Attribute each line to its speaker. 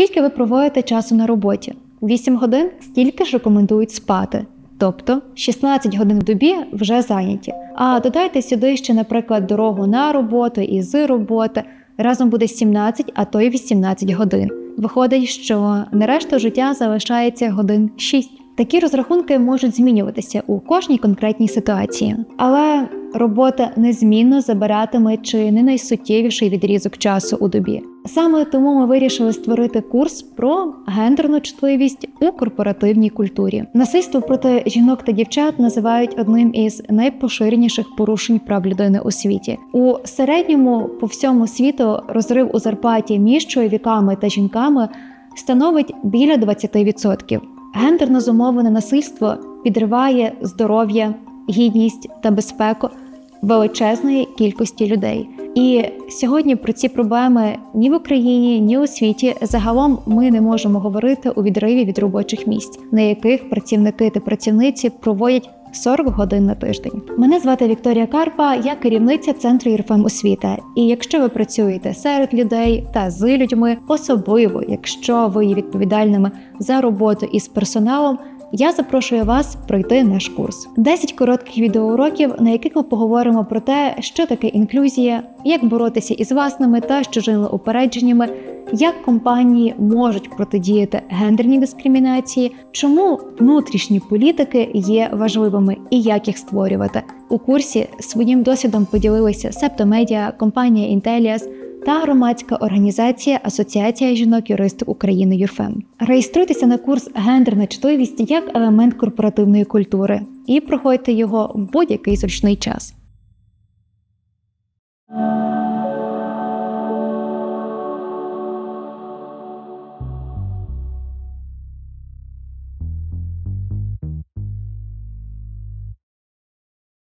Speaker 1: Скільки ви проводите часу на роботі? 8 годин стільки ж рекомендують спати. Тобто 16 годин в добі вже зайняті. А додайте сюди ще, наприклад, дорогу на роботу і з роботи. Разом буде 17, а то й 18 годин. Виходить, що на решту життя залишається годин 6. Такі розрахунки можуть змінюватися у кожній конкретній ситуації, але робота незмінно забиратиме чи не найсуттєвіший відрізок часу у добі. Саме тому ми вирішили створити курс про гендерну чутливість у корпоративній культурі. Насильство проти жінок та дівчат називають одним із найпоширеніших порушень прав людини у світі. У середньому по всьому світу розрив у зарплаті між чоловіками та жінками становить біля 20%. Гендерно зумовлене насильство підриває здоров'я, гідність та безпеку величезної кількості людей. І сьогодні про ці проблеми ні в Україні, ні у світі загалом ми не можемо говорити у відриві від робочих місць, на яких працівники та працівниці проводять 40 годин на тиждень. Мене звати Вікторія Карпа, я керівниця центру ЄРФМ освіта. І якщо ви працюєте серед людей та з людьми, особливо якщо ви є відповідальними за роботу із персоналом. Я запрошую вас пройти наш курс. 10 коротких відеоуроків, на яких ми поговоримо про те, що таке інклюзія, як боротися із власними та чужими упередженнями, як компанії можуть протидіяти гендерній дискримінації, чому внутрішні політики є важливими і як їх створювати. У курсі своїм досвідом поділилися Септомедіа, компанія Intellias, та громадська організація Асоціація жінок-юристів України ЮРФЕМ. Реєструйтеся на курс Гендерна чутливість як елемент корпоративної культури і проходьте його в будь-який зручний час.